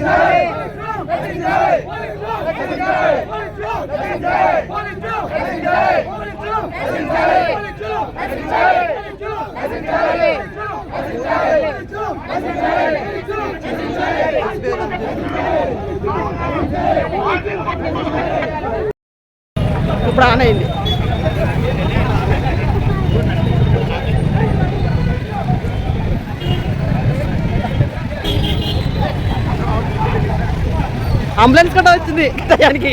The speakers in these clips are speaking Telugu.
Hey! ఇప్పుడు ఆన్ అయింది. అంబులెన్స్ కూడా వచ్చింది టయానికి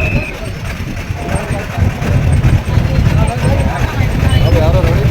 ਯਾਰ ਰੋੜੀ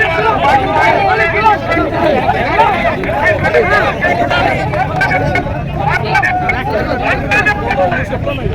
Come on!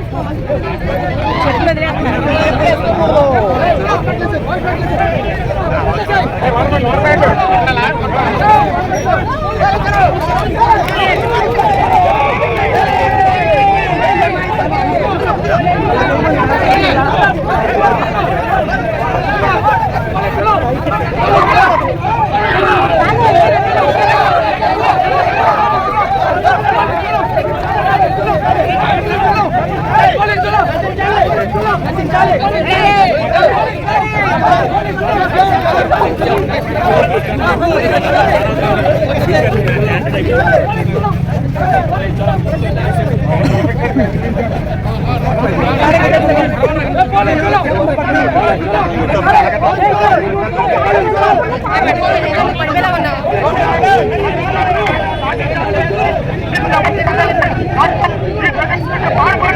பாடுபட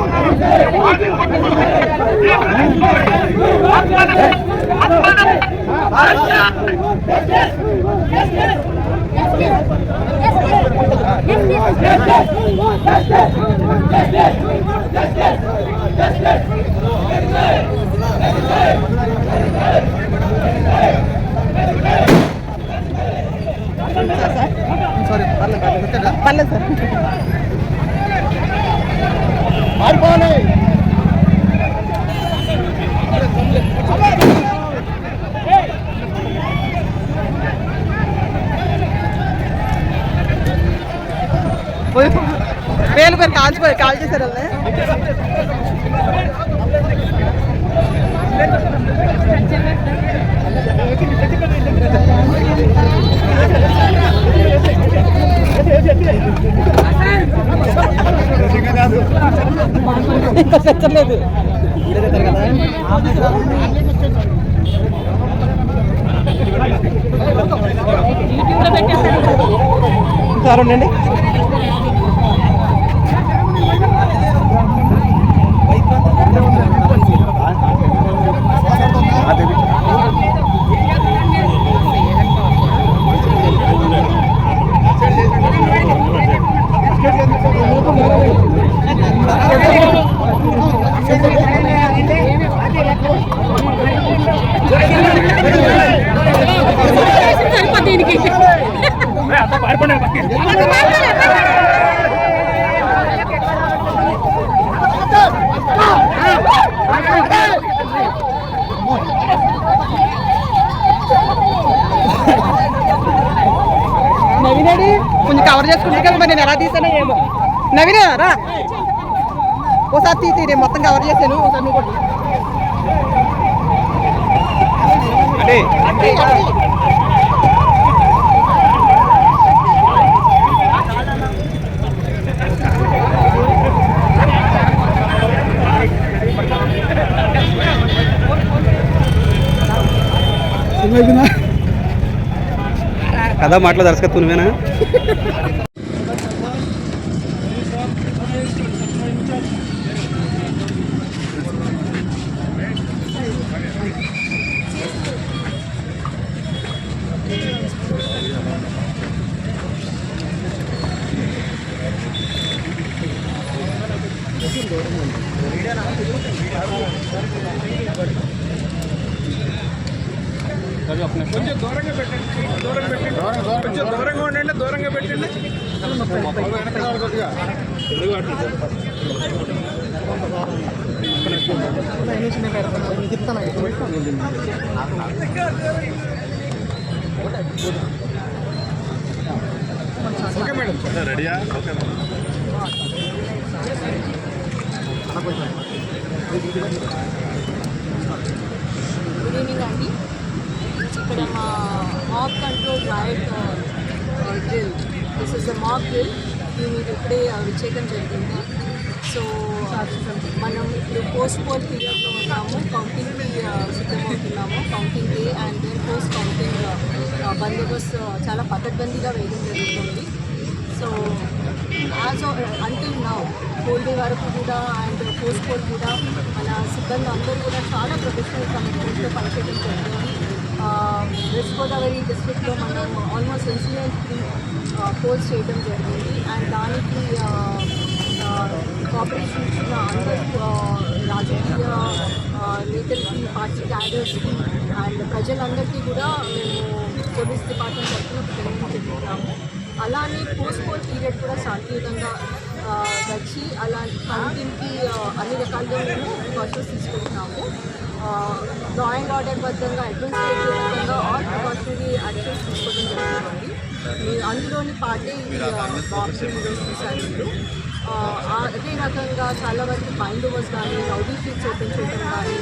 సారీ పర్లేదు పర్లేదు పర్లేదు సార్ మారిపోవాలి కాల్చిపోయి చేశారు ఇంకా తెచ్చలేదు సార్ ఉండండి? నవీనాడి కొంచెం కవర్ చేసుకుంటే కదా మరి నేను ఎలా తీసానో ఏమో. నవీనా రా. ఓసారి తీసి నేను మొత్తం కవర్ చేశాను ఒకసారి నువ్వు కొట్టు. అట్టి, అట్టి. కథ మాటల దర్శకత్వం నువ్వేనా గుడ్ ఈవినింగ్ అండి ఇక్కడ మా mock control riot drill this is the mock drill దీన్ని ఇప్పుడే చేయడం జరిగింది సో మనం ఇప్పుడు పోస్ట్ పోల్ పీరియడ్లో ఉన్నాము కౌంటింగ్కి సిద్ధమవుతున్నాము counting day and then post counting బందోబస్తు uh, చాలా పకడ్బందీగా వేయడం జరుగుతుంది. So as until now poll day వరకు కూడా అండ్ పోస్ట్ పోల్ కూడా మన సిబ్బంది అందరూ కూడా చాలా ప్రొఫెషనల్ కమిట్మెంట్తో పనిచేయడం జరిగింది. వెస్ట్ గోదావరి డిస్ట్రిక్ట్లో మనం ఆల్మోస్ట్ ఇన్సిడెంట్ పోస్ట్ పోల్స్ చేయడం జరిగింది. అండ్ దానికి uh, uh, కోఆపరేషన్ ఇచ్చిన అందరూ రాజకీయ నేతలకి పార్టీ క్యాడర్స్కి అండ్ ప్రజలందరికీ కూడా మేము పోలీస్ డిపార్ట్మెంట్ తరఫున కృతజ్ఞతలు చెప్తున్నాము అలానే పోస్ట్ పోల్ పీరియడ్ కూడా శాంతియుతంగా వచ్చి అలా కౌంటింగ్కి అన్ని రకాలుగా మేము ప్రికాషన్స్ తీసుకుంటున్నాము లా అండ్ ఆర్డర్ బద్దంగా అడ్మినిస్ట్రేటివ్ బద్దంగా ఆల్ ప్రికాషనరీ యాక్షన్స్ తీసుకోవడం జరుగుతుంది అందులోని పార్టీ బాక్సింగ్ చూశారు అదే రకంగా చాలా వరకు మైండ్ కానీ రౌడీ షీట్స్ ఓపెన్ చేయడం కానీ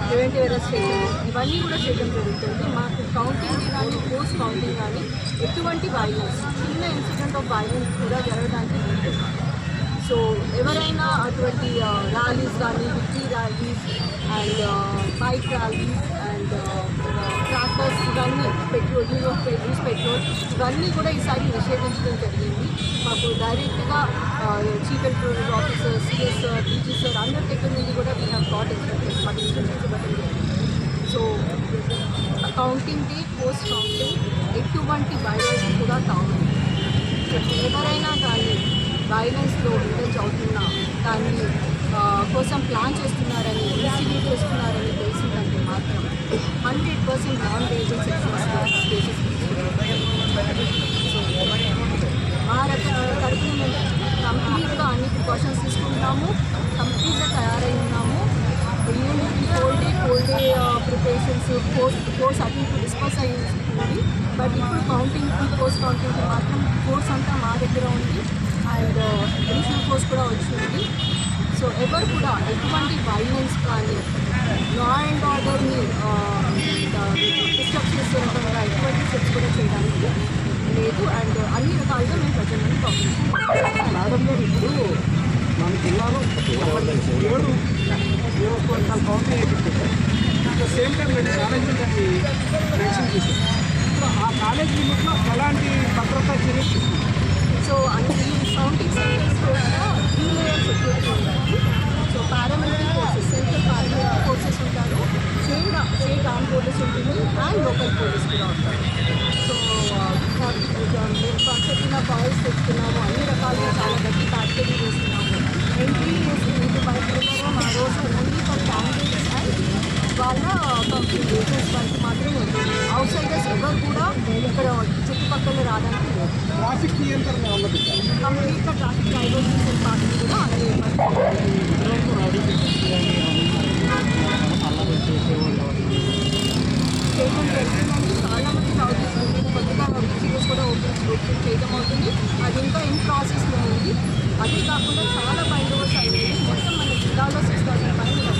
ప్రివెంటివ్ అరెస్ట్ చేయడం ఇవన్నీ కూడా చేయడం జరుగుతుంది. మాకు కౌంటింగ్ కానీ పోస్ట్ కౌంటింగ్ కానీ ఎటువంటి వైలెన్స్ చిన్న ఇన్సిడెంట్ ఆఫ్ వైలెన్స్ కూడా జరగడానికి ఉంటుంది సో ఎవరైనా అటువంటి ర్యాలీస్ కానీ victory rallies and bike rallies and tractors ఇవన్నీ పెట్రోల్ యూజ్ పెట్రోల్ ఇవన్నీ కూడా ఈసారి నిషేధించడం జరిగింది. మాకు డైరెక్ట్గా chief electoral officer CS DG sir అందరి దగ్గర నుండి కూడా వీ హ్యావ్ గాట్ ఎక్స్పెక్టెడ్ మాకు ఇన్స్ట్రక్షన్స్ ఇవ్వడం జరిగింది. So counting day post counting ఎటువంటి వైరస్ కూడా కావాలి ఎవరైనా కానీ వైలెన్స్లో ఇండల్జ్ అవుతున్నా దాన్ని కోసం ప్లాన్ చేస్తున్నారని ఇన్స్టిట్యూట్ చేస్తున్నారని hundred percent non raging sections so మా రక మేము కంప్లీట్గా అన్ని ప్రికాషన్స్ తీసుకుంటున్నాము. కంప్లీట్గా తయారై ఉన్నాము unit poll day poll day preparations course course అది డిస్కస్ అయ్యింది బట్ ఇప్పుడు కౌంటింగ్ కోర్స్ కౌంటింగ్ మాత్రం కోర్స్ అంతా మా దగ్గర ఉంది. అండ్ అడిషనల్ కోర్స్ కూడా వచ్చింది. సో ఎవరు కూడా ఎటువంటి వైలెన్స్ కానీ లా అండ్ ఆర్డర్ని డిస్టర్బ్ చేస్తుండగా ఎటువంటి స్టెప్స్ కూడా చేయడానికి లేదు. అండ్ అన్ని రకాలుగా మేము ప్రజలను పంపిస్తాం మేడం గారు ఇప్పుడు మన జిల్లాలో ఏడు నియోజకవర్గాలు కౌంటీ చేయించారు అట్ ద సేమ్ టైం రెండు కాలేజీలు దాన్ని మెన్షన్ చేశారు సో ఆ కాలేజ్ లిమిట్లో ఎలాంటి భద్రతా చర్యలు తీసుకుంటారు సో అన్ని యూనియన్ సెక్యూరిటీ ఉంటాయి so paramilitary forces central paramilitary forces ఉంటారు స్టేట్ స్టేట్ ఆర్మ్ పోలీస్ ఉంటుంది అండ్ లోకల్ పోలీస్ కూడా ఉంటారు సో మేము చెప్పిన బాయ్స్ తెచ్చుకున్నాము అన్ని రకాలుగా చాలా గట్టి ప్యాకేజీ చేస్తున్నాము ఎంట్రీ ఇంటి బయట మా రోజు ఓన్లీ ఫర్ క్యాండిడేట్స్ అండ్ వాళ్ళ కంపెనీ ఏజెంట్స్ వరకు మాత్రమే చుట్టుపక్కల రావడానికి లేదు. ట్రాఫిక్ నియంత్రణ కంప్లీట్గా ట్రాఫిక్ డైవర్షన్ పార్టీ కూడా అన్ని స్టేట్మెంట్ వెళ్తుందండి చాలా మంది హౌసెస్ ఉంది కొత్తగా సీరియస్ కూడా ఓపెన్ ఓపెన్ చేయడం అవుతుంది అది ఇంకా ఇన్ ప్రాసెస్లో ఉంది అదే కాకుండా చాలా ఓవర్స్ అయ్యాయి మొత్తం మన జిల్లాలో సిక్స్ థౌసండ్